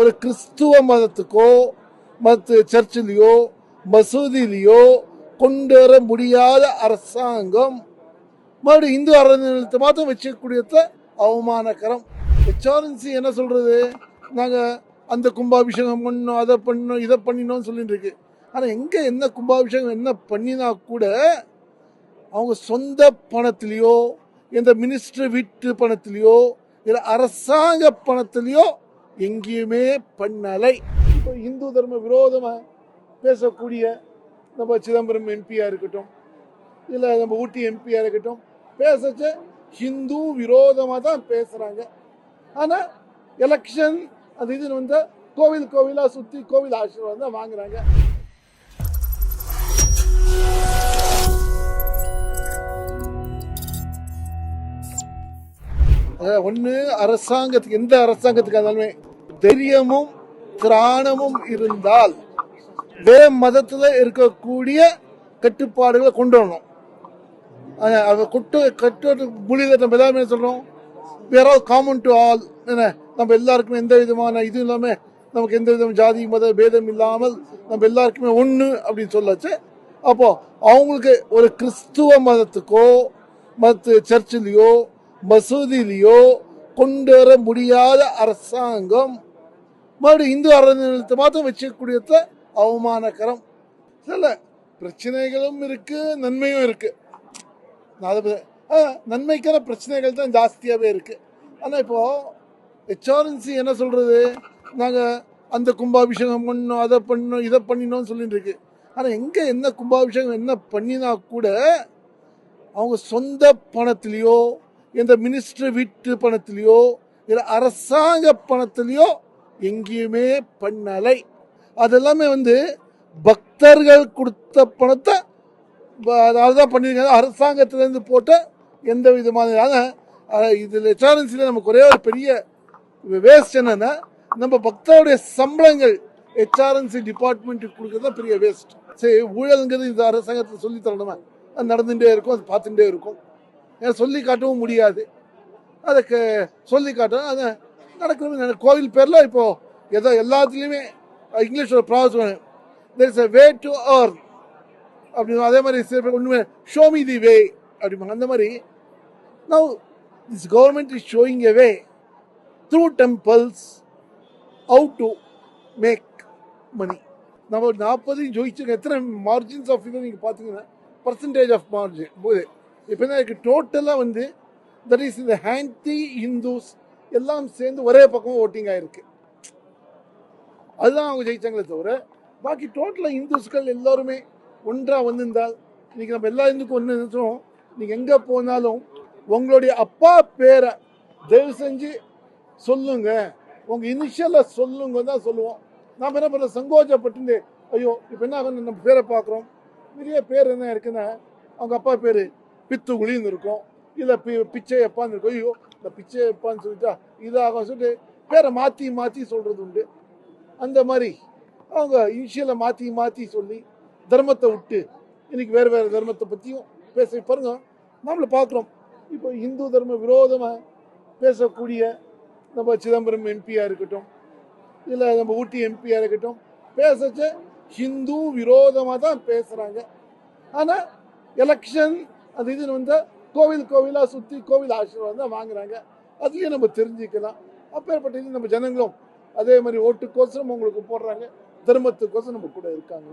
ஒரு கிறிஸ்துவ மதத்துக்கோ மற்ற சர்ச்சிலேயோ மசூதியிலேயோ கொண்டு வர முடியாத அரசாங்கம் மறுபடியும் இந்து அறநிலையத்தை மாத்திரம் வச்சுக்கூடியத அவமானகரம். ஹெச்ஆர்என்சி என்ன சொல்றது? நாங்கள் அந்த கும்பாபிஷேகம் பண்ணோம் அதை பண்ணோம் இதை பண்ணினோம்னு சொல்லிட்டு இருக்கு. ஆனால் எங்கே என்ன கும்பாபிஷேகம் என்ன பண்ணினா கூட அவங்க சொந்த பணத்திலையோ இந்த மினிஸ்டர் வீட்டு பணத்திலையோ இல்லை அரசாங்க பணத்திலையோ எங்கேயுமே பண்ணலை. இப்போ இந்து தர்ம விரோதமாக பேசக்கூடிய நம்ம சிதம்பரம் எம்பியாக இருக்கட்டும் இல்லை நம்ம ஊட்டி எம்பியாக இருக்கட்டும் பேசச்ச ஹிந்து விரோதமாக தான் பேசுகிறாங்க ஆனால் எலெக்ஷன் அது இதுன்னு வந்து கோவில் கோவிலாக சுற்றி கோவில் ஆசீர்வாதம் தான் வாங்குறாங்க. ஒன்று அரசாங்கத்துக்கு எந்த அரசாங்கத்துக்கு இருந்தாலுமே தைரியமும் திராணமும் இருந்தால் வேற மதத்தில் இருக்கக்கூடிய கட்டுப்பாடுகளை கொண்டு வரணும். அதை கொட்டு கட்டு மொழியில் நம்ம எல்லாருமே சொல்கிறோம் வேற காமன் டு ஆல் என்ன? நம்ம எல்லாருக்குமே எந்த விதமான இதுவும் இல்லாமல் நமக்கு எந்த விதமான ஜாதி மத பேதம் இல்லாமல் நம்ம எல்லாருக்குமே ஒன்று அப்படின்னு சொல்லச்சு. அப்போது அவங்களுக்கு ஒரு கிறிஸ்துவ மதத்துக்கோ மற்ற சர்ச்சிலேயோ மசூதியிலையோ கொண்டு வர முடியாத அரசாங்கம் மறுபடியும் இந்து அறநிலையத்தை மாத்திரம் வச்சுக்கூடியத அவமானகரம். சில பிரச்சனைகளும் இருக்கு நன்மையும் இருக்கு. ஆ, நன்மைக்கான பிரச்சனைகள் தான் ஜாஸ்தியாகவே இருக்கு. ஆனால் இப்போ ஹெச்ஆர்என்சி என்ன சொல்றது? நாங்கள் அந்த கும்பாபிஷேகம் பண்ணோம் அதை பண்ணோம் இதை பண்ணினோம்னு சொல்லிட்டு இருக்கு. ஆனால் எங்கே என்ன கும்பாபிஷேகம் என்ன பண்ணினா கூட அவங்க சொந்த பணத்திலேயோ இந்த மினிஸ்டர் வீட்டு பணத்திலேயோ இல்லை அரசாங்க பணத்திலேயோ எங்கேயுமே பண்ணலை. அதெல்லாமே வந்து பக்தர்கள் கொடுத்த பணத்தை அதாவது தான் பண்ணியிருக்காங்க அரசாங்கத்திலேருந்து போட்ட எந்த விதமான இதில் ஹெச்ஆர்என்சியில் நமக்கு ஒரே ஒரு பெரிய வேஸ்ட் என்னென்னா நம்ம பக்தருடைய சம்பளங்கள் ஹெச்ஆர்என்சி டிபார்ட்மெண்ட்டுக்கு கொடுக்குறது தான் பெரிய வேஸ்ட் சரி ஊழலுங்கிறது இந்த அரசாங்கத்தில் சொல்லி தரணுமா? அது நடந்துகிட்டே இருக்கும் அது பார்த்துட்டே இருக்கும். சொல்லி காட்டவும் முடியாது. அதுக்கு சொல்லி காட்டணும் அது நடக்கிறது கோவில் பேரில் இப்போ ஏதோ எல்லாத்துலேயுமே இங்கிலீஷோட process there is a way to earn. அப்படின்னு அதே மாதிரி சில பேர் ஒன்றுமே ஷோ மீ தி வே அப்படிம்பாங்க. அந்த மாதிரி. Now this government is showing a way through temples how to make money நம்ம ஒரு நாற்பது ஜோதிச்சிருக்க எத்தனை மார்ஜின்ஸ் ஆஃப் இது நீங்கள் பார்த்தீங்கன்னா பர்சன்டேஜ் ஆஃப் மார்ஜின் போது. இப்போ என்ன டோட்டலாக வந்து தட் இஸ் இந்த ஹேண்டி ஹிந்துஸ் எல்லாம் சேர்ந்து ஒரே பக்கம் ஓட்டிங் ஆகிருக்கு அதுதான் அவங்க ஜெயிச்சாங்களே தவிர பாக்கி டோட்டலாக இந்துஸ்கள் எல்லோருமே ஒன்றாக வந்திருந்தால் இன்றைக்கி நம்ம எல்லா இந்துக்கும் ஒன்று நினைச்சோம். நீங்கள் எங்கே போனாலும் உங்களுடைய அப்பா பேரை தயவு செஞ்சு சொல்லுங்க. உங்கள் இனிஷியலாக சொல்லுங்க தான் சொல்லுவோம். நாம் என்ன பண்ணுறோம் சங்கோஜப்பட்டு ஐயோ இப்போ என்ன நம்ம பேரை பார்க்குறோம். நிறைய பேர் என்ன இருக்குன்னா அவங்க அப்பா பேர் பித்துகுழின்னு இருக்கும் இல்லை பி பிச்சை எப்பான்னு இருக்கும் ஐயோ இந்த பிச்சை எப்பான்னு சொல்லிட்டா இதாகும் சொல்லிட்டு பேரை மாற்றி மாற்றி சொல்கிறது உண்டு. அந்த மாதிரி அவங்க இனிஷியலை மாற்றி மாற்றி சொல்லி தர்மத்தை விட்டு இன்னைக்கு வேறு வேறு தர்மத்தை பற்றியும் பேச பாருங்க. நம்மளை பார்க்குறோம். இப்போ இந்து தர்ம விரோதமாக பேசக்கூடிய நம்ம சிதம்பரம் எம்பியாக இருக்கட்டும் இல்லை நம்ம ஊட்டி எம்பியாக இருக்கட்டும் பேசச்ச ஹிந்து விரோதமாக தான் பேசுகிறாங்க ஆனால் எலெக்ஷன் அது இது வந்து கோவில் கோவிலாக சுற்றி கோவில் ஆசீர்வாதம் தான் வாங்குறாங்க. அதுலேயும் நம்ம தெரிஞ்சுக்கலாம். அப்பேற்பட்ட இது நம்ம ஜனங்களும் அதே மாதிரி ஓட்டுக்கோசரம் உங்களுக்கு போடுறாங்க. தர்மத்துக்கோசரம் நம்ம கூட இருக்காங்க